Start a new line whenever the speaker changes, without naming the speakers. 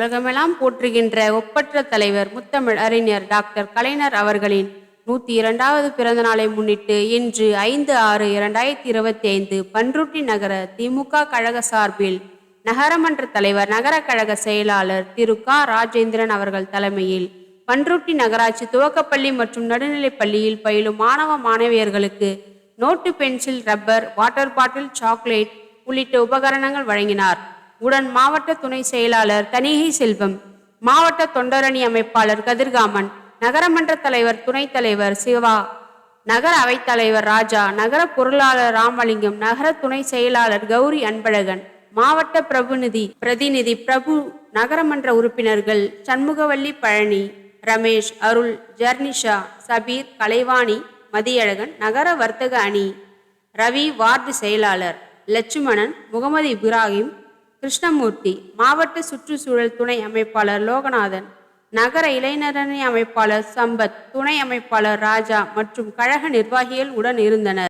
உலகமெல்லாம் போற்றுகின்ற ஒப்பற்ற தலைவர் முத்தமிழ் அறிஞர் டாக்டர் கலைஞர் அவர்களின் நூற்றி இரண்டாவது பிறந்த நாளை முன்னிட்டு இன்று ஐந்து ஆறு இரண்டாயிரத்தி இருபத்தி ஐந்து பன்ருட்டி நகர திமுக கழக சார்பில் நகரமன்ற தலைவர் நகர கழக செயலாளர் திரு க. ராஜேந்திரன் அவர்கள் தலைமையில் பன்ருட்டி நகராட்சி துவக்கப்பள்ளி மற்றும் நடுநிலைப்பள்ளியில் பயிலும் மாணவ மாணவியர்களுக்கு note pencil rubber water bottle chocolate உள்ளிட்ட உபகரணங்கள் வழங்கினார். உடன் மாவட்ட துணை செயலாளர் தனிகை செல்வம் மாவட்ட தொண்டரணி அமைப்பாளர் கதிர்காமன் நகரமன்ற தலைவர் துணைத் தலைவர் சிவா நகர அவைத்தலைவர் ராஜா நகர பொருளாளர் ராமலிங்கம் நகர துணை செயலாளர் கௌரி அன்பழகன் மாவட்ட பிரபுநிதி பிரதிநிதி பிரபு நகரமன்ற உறுப்பினர்கள் சண்முகவல்லி பழனி ரமேஷ் அருள் ஜர்னிஷா சபீர் கலைவாணி மதியழகன் நகர வர்த்தக அணி ரவி வார்டு செயலாளர் லட்சுமணன் முகமது இப்ராஹிம் கிருஷ்ணமூர்த்தி மாவட்ட சுற்றுச்சூழல் துணை அமைப்பாளர் லோகநாதன் நகர இளைஞரணி அமைப்பாளர் சம்பத் துணை அமைப்பாளர் ராஜா மற்றும் கழக நிர்வாகிகள் உடன் இருந்தனர்.